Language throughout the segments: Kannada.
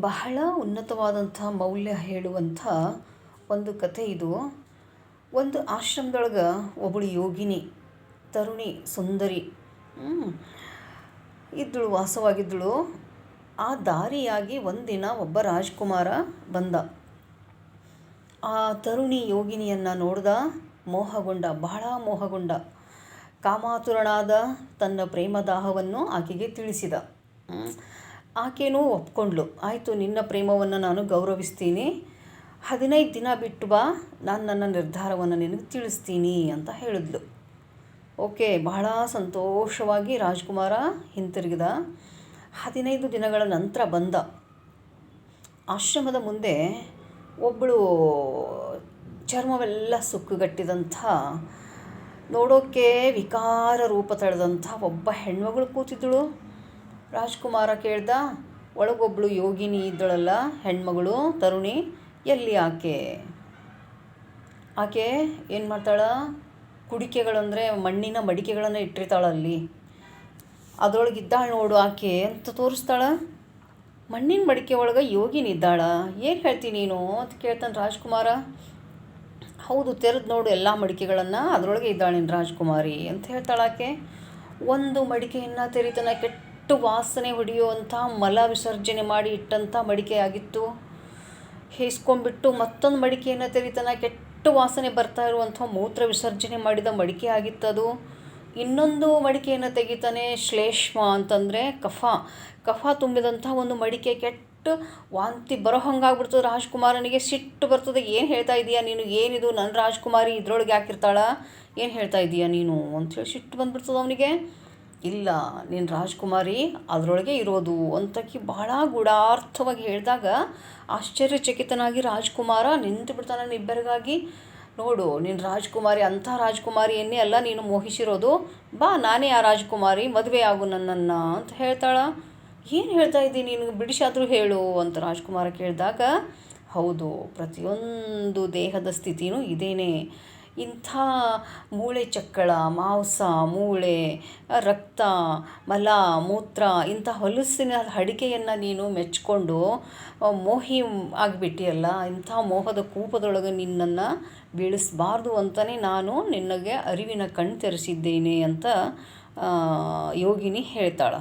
ಬಹಳ ಉನ್ನತವಾದಂಥ ಮೌಲ್ಯ ಹೇಳುವಂಥ ಒಂದು ಕಥೆ ಇದು. ಒಂದು ಆಶ್ರಮದೊಳಗೆ ಒಬ್ಬಳು ಯೋಗಿನಿ, ತರುಣಿ, ಸುಂದರಿ ಇದ್ದಳು ವಾಸವಾಗಿದ್ದಳು ಆ ದಾರಿಯಾಗಿ ಒಂದಿನ ಒಬ್ಬ ರಾಜ್ಕುಮಾರ ಬಂದ. ಆ ತರುಣಿ ಯೋಗಿನಿಯನ್ನು ನೋಡ್ದ, ಮೋಹಗೊಂಡ, ಬಹಳ ಮೋಹಗೊಂಡ, ಕಾಮಾತುರನಾದ ತನ್ನ ಪ್ರೇಮದಾಹವನ್ನು ಆಕೆಗೆ ತಿಳಿಸಿದ. ಆಕೆನೂ ಒಪ್ಕೊಂಡ್ಳು ಆಯಿತು, ನಿನ್ನ ಪ್ರೇಮವನ್ನು ನಾನು ಗೌರವಿಸ್ತೀನಿ. ಹದಿನೈದು ದಿನ ಬಿಟ್ಟು ಬಾ. ನಾನು ನನ್ನ ನಿರ್ಧಾರವನ್ನು ನಿನಗೆ ತಿಳಿಸ್ತೀನಿ ಅಂತ ಹೇಳಿದ್ಲು. ಓಕೆ, ಬಹಳ ಸಂತೋಷವಾಗಿ ರಾಜ್ಕುಮಾರ ಹಿಂತಿರುಗಿದ. ಹದಿನೈದು ದಿನಗಳ ನಂತರ ಬಂದ. ಆಶ್ರಮದ ಮುಂದೆ ಒಬ್ಬಳು ಚರ್ಮವೆಲ್ಲ ಸುಕ್ಕುಗಟ್ಟಿದಂಥ ನೋಡೋಕ್ಕೆ ವಿಕಾರ ರೂಪ ತಳೆದಂಥ ಒಬ್ಬ ಹೆಣ್ಮಗಳು ಕೂತಿದ್ದಳು. ರಾಜ್ಕುಮಾರ ಕೇಳ್ದ ಒಳಗೊಬ್ಬಳು ಯೋಗಿನಿ ಇದ್ದಳಲ್ಲ, ಹೆಣ್ಮಗಳು, ತರುಣಿ, ಎಲ್ಲಿ ಆಕೆ? ಆಕೆ ಏನು ಮಾಡ್ತಾಳ? ಕುಡಿಕೆಗಳಂದರೆ ಮಣ್ಣಿನ ಮಡಿಕೆಗಳನ್ನು ಇಟ್ಟಿರ್ತಾಳಲ್ಲಿ ಅದರೊಳಗೆ ಇದ್ದಾಳೆ ನೋಡು ಆಕೆ ಅಂತ ತೋರಿಸ್ತಾಳ. ಮಣ್ಣಿನ ಮಡಿಕೆ ಒಳಗೆ ಯೋಗಿನಿ ಇದ್ದಾಳ. ಏನು ಹೇಳ್ತೀನಿ ನೀನು? ಅಂತ ಕೇಳ್ತಾನೆ ರಾಜ್ಕುಮಾರ. ಹೌದು, ತೆರೆದು ನೋಡು ಎಲ್ಲ ಮಡಿಕೆಗಳನ್ನು, ಅದರೊಳಗೆ ಇದ್ದಾಳೆ ರಾಜ್ಕುಮಾರಿ? ಅಂತ ಹೇಳ್ತಾಳೆ ಆಕೆ. ಒಂದು ಮಡಿಕೆಯನ್ನು ತೆರಿತನ ಕೆಟ್ಟು ವಾಸನೆ ಹೊಡೆಯುವಂಥ ಮಲ ವಿಸರ್ಜನೆ ಮಾಡಿ ಇಟ್ಟಂಥ ಮಡಿಕೆ ಆಗಿತ್ತು ಹೇಸ್ಕೊಂಡ್ಬಿಟ್ಟು ಮತ್ತೊಂದು ಮಡಿಕೆಯನ್ನು ತೆರಿತನ ಕೆಟ್ಟು ವಾಸನೆ ಬರ್ತಾ ಇರುವಂಥ ಮೂತ್ರ ವಿಸರ್ಜನೆ ಮಾಡಿದ ಮಡಿಕೆ ಆಗಿತ್ತದು ಇನ್ನೊಂದು ಮಡಿಕೆಯನ್ನು ತೆಗಿತಾನೆ ಶ್ಲೇಷ್ಮ ಅಂತಂದರೆ ಕಫ. ಕಫ ತುಂಬಿದಂಥ ಒಂದು ಮಡಿಕೆ ಕೆಟ್ಟ ವಾಂತಿ ಬರೋ ಹಂಗಾಗ್ಬಿಡ್ತದೆ. ರಾಜ್ಕುಮಾರನಿಗೆ ಸಿಟ್ಟು ಬರ್ತದೆ. ಏನು ಹೇಳ್ತಾ ಇದೀಯಾ ನೀನು? ಏನಿದು? ನನ್ನ ರಾಜ್ಕುಮಾರಿ ಇದ್ರೊಳಗೆ ಹಾಕಿರ್ತಾಳ. ಏನು ಹೇಳ್ತಾ ಇದೀಯಾ ನೀನು? ಅಂಥೇಳಿ ಸಿಟ್ಟು ಬಂದ್ಬಿಡ್ತದೆ ಅವನಿಗೆ. ಇಲ್ಲ, ನೀನು ರಾಜ್ಕುಮಾರಿ, ಅದರೊಳಗೆ ಇರೋದು ಅಂತಕಿ ಬಹಳ ಗೂಢಾರ್ಥವಾಗಿ ಹೇಳಿದಾಗ ಆಶ್ಚರ್ಯಚಕಿತನಾಗಿ ರಾಜ್ಕುಮಾರ ನಿಂತು ಬಿಡ್ತಾನೆ ಇಬ್ಬರಿಗಾಗಿ. ನೋಡು, ನೀನು ರಾಜ್ಕುಮಾರಿ, ಅಂಥ ರಾಜ್ಕುಮಾರಿಯನ್ನೇ ಅಲ್ಲ ನೀನು ಮೋಹಿಸಿರೋದು. ಬಾ, ನಾನೇ ಆ ರಾಜ್ಕುಮಾರಿ, ಮದುವೆ ಆಗು ನನ್ನನ್ನು ಅಂತ ಹೇಳ್ತಾಳ. ಏನು ಹೇಳ್ತಾ ಇದ್ದೀನಿ ನೀನು, ಬಿಡಿಸಾದರೂ ಹೇಳು ಅಂತ ರಾಜ್ಕುಮಾರ ಕೇಳಿದಾಗ, ಹೌದು, ಪ್ರತಿಯೊಂದು ದೇಹದ ಸ್ಥಿತಿನೂ ಇದೇನೆ. ಇಂಥ ಮೂಳೆ ಚಕ್ಕಳ, ಮಾಂಸ, ಮೂಳೆ, ರಕ್ತ, ಮಲ, ಮೂತ್ರ, ಇಂಥ ಹೊಲಸಿನ ಅಡಿಕೆಯನ್ನು ನೀನು ಮೆಚ್ಚಿಕೊಂಡು ಮೋಹಿ ಆಗಿಬಿಟ್ಟಿಯಲ್ಲ, ಇಂಥ ಮೋಹದ ಕೂಪದೊಳಗೆ ನಿನ್ನನ್ನು ಬೀಳಿಸಬಾರ್ದು ಅಂತಲೇ ನಾನು ನಿನಗೆ ಅರಿವಿನ ಕಣ್ ತೆರೆಸಿದ್ದೇನೆ ಅಂತ ಯೋಗಿನಿ ಹೇಳ್ತಾಳೆ.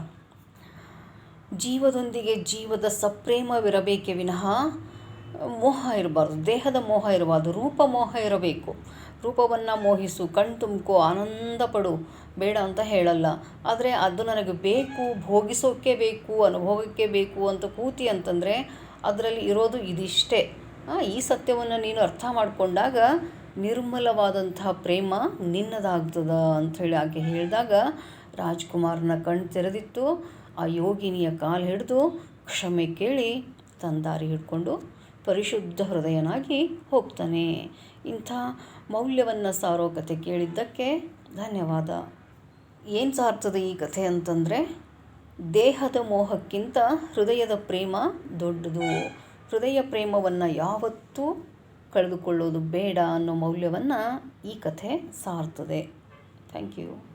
ಜೀವದೊಂದಿಗೆ ಜೀವದ ಸಪ್ರೇಮವಿರಬೇಕೆ ವಿನಃ ಮೋಹ ಇರಬಾರ್ದು, ದೇಹದ ಮೋಹ ಇರಬಾರ್ದು, ರೂಪ ಮೋಹ ಇರಬೇಕು. ರೂಪವನ್ನು ಮೋಹಿಸು ಕಣ್ ತುಂಬ್ಕೋ, ಆನಂದ ಪಡು, ಬೇಡ ಅಂತ ಹೇಳಲ್ಲ. ಆದರೆ ಅದು ನನಗೆ ಬೇಕು ಭೋಗಿಸೋಕ್ಕೆ ಬೇಕು ಅನುಭವಕ್ಕೆ ಬೇಕು ಅಂತ ಕೂತಿ ಅಂತಂದರೆ ಅದರಲ್ಲಿ ಇರೋದು ಇದಿಷ್ಟೇ. ಈ ಸತ್ಯವನ್ನು ನೀನು ಅರ್ಥ ಮಾಡಿಕೊಂಡಾಗ ನಿರ್ಮಲವಾದಂತಹ ಪ್ರೇಮ ನಿನ್ನದಾಗ್ತದ ಅಂಥೇಳಿ ಆಕೆ ಹೇಳಿದಾಗ ರಾಜ್ಕುಮಾರನ ಕಣ್ಣು ತೆರೆದಿತ್ತು. ಆ ಯೋಗಿನಿಯ ಕಾಲು ಹಿಡಿದು ಕ್ಷಮೆ ಕೇಳಿ, ತಂದಾರಿ ಹಿಡ್ಕೊಂಡು ಪರಿಶುದ್ಧ ಹೃದಯನಾಗಿ ಹೋಗ್ತಾನೆ. ಇಂಥ ಮೌಲ್ಯವನ್ನು ಸಾರೋ ಕಥೆ ಕೇಳಿದ್ದಕ್ಕೆ ಧನ್ಯವಾದ. ಏನು ಸಾರ್ತದೆ ಈ ಕಥೆ ಅಂತಂದರೆ, ದೇಹದ ಮೋಹಕ್ಕಿಂತ ಹೃದಯದ ಪ್ರೇಮ ದೊಡ್ಡದು. ಹೃದಯ ಪ್ರೇಮವನ್ನು ಯಾವತ್ತೂ ಕಳೆದುಕೊಳ್ಳೋದು ಬೇಡ ಅನ್ನೋ ಮೌಲ್ಯವನ್ನು ಈ ಕಥೆ ಸಾರ್ತದೆ. Thank you.